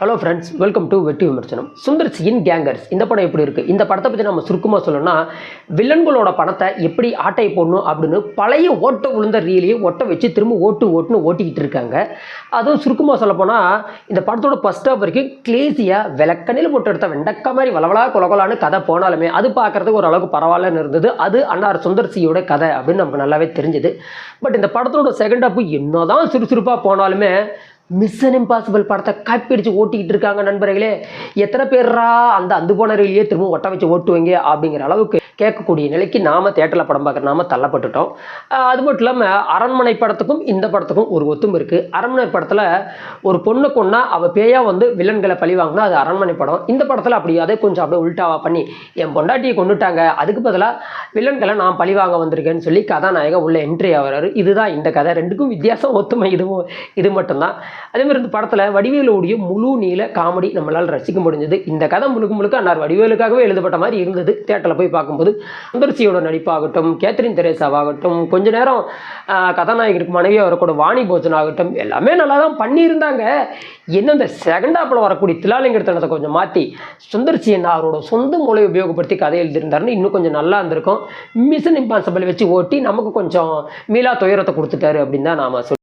Hello friends welcome to வெற்றி விமர்சனம். Sundar சியின் gangers இந்த படம் எப்படி இருக்குது இந்த படத்தை பற்றி நம்ம சுருக்கமாக சொல்லணும்னா வில்லன்களோட பணத்தை எப்படி ஆட்டை போடணும் அப்படின்னு பழைய ஓட்ட விழுந்த ரீலையே ஒட்ட வச்சு திரும்ப ஓட்டு ஓட்டுன்னு ஓட்டிக்கிட்டு இருக்காங்க. அதுவும் சுருக்கமாக சொல்லப்போனால் இந்த படத்தோட ஃபஸ்ட் ஹாப் வரைக்கும் கிளேசியாக விளக்கணில் போட்டு எடுத்த வெண்டக்க மாதிரி வளவலா கொலகொலான்னு கதை போனாலுமே அது பார்க்குறதுக்கு ஓரளவுக்கு பரவாயில்லன்னு இருந்தது. அது அன்னார் சுந்தர் சியோட கதை அப்படின்னு நமக்கு நல்லாவே தெரிஞ்சுது. பட் இந்த படத்தோட செகண்ட் ஹாப்பு என்னதான் சுறுசுறுப்பாக போனாலுமே மிஷன் இம்பாசிபிள் படத்தை காப்பிடிச்சு ஓட்டிக்கிட்டு இருக்காங்க நண்பர்களே. எத்தனை பேர்ரா? அந்த அந்து போன ரயிலேயே திரும்ப ஒட்ட வச்சு ஓட்டுவீங்க அப்படிங்கிற அளவுக்கு கேட்கக்கூடிய நிலைக்கு நாம் தேட்டரில் படம் பார்க்குற நாம தள்ளப்பட்டுட்டோம். அது மட்டும் இல்லாமல் அரண்மனை படத்துக்கும் இந்த படத்துக்கும் ஒரு ஒத்துமை இருக்குது அரண்மனை படத்தில் ஒரு பொண்ணு கொண்டா அவள் பேயா வந்து வில்லன்களை பழி வாங்கினா அது அரண்மனை படம். இந்த படத்தில் அப்படி அதே கொஞ்சம் அப்படியே உல்டாவா பண்ணி என் பொண்டாட்டியை கொண்டுட்டாங்க அதுக்கு பதிலாக வில்லன்களை நான் பழிவாங்க வந்திருக்கேன்னு சொல்லி கதாநாயகன் உள்ள என்ட்ரி ஆகிறாரு. இதுதான் இந்த கதை. ரெண்டுக்கும் வித்தியாசம் ஒத்துமை. இதுவும் இது மட்டும்தான். அதே மாதிரி இந்த படத்தில் வடிவேலுடைய முழு நீள காமெடி நம்மளால் ரசிக்க முடிஞ்சது. இந்த கதை முழுக்க முழுக்க அன்னார் வடிவேலுக்காகவே எழுதப்பட்ட மாதிரி இருந்தது. தேட்டரில் போய் பார்க்கும்போது சுந்தர்சியோட நடிப்பாகட்டும் கேத்ரின் தெரேசாவாகட்டும் கொஞ்ச நேரம் கதாநாயகனுக்கு கதாநாயகருக்கு மனைவியாக வரக்கூட வாணி போஜன் ஆகட்டும் எல்லாமே நல்லா தான் பண்ணியிருந்தாங்க. என்ன இந்த செகண்ட் ஹாப்பில் வரக்கூடிய திலாலிங்கத்தனத்தை கொஞ்சம் மாற்றி சுந்தர்சியன் அவரோட சொந்த மொழியை உபயோகப்படுத்தி கதை எழுதியிருந்தாருன்னு இன்னும் கொஞ்சம் நல்லா இருந்திருக்கும். மிஷன் இம்பாசிபிள் வச்சு ஓட்டி நமக்கு கொஞ்சம் மீளா துயரத்தை கொடுத்துட்டாரு அப்படின்னு தான் நாம சொல்லி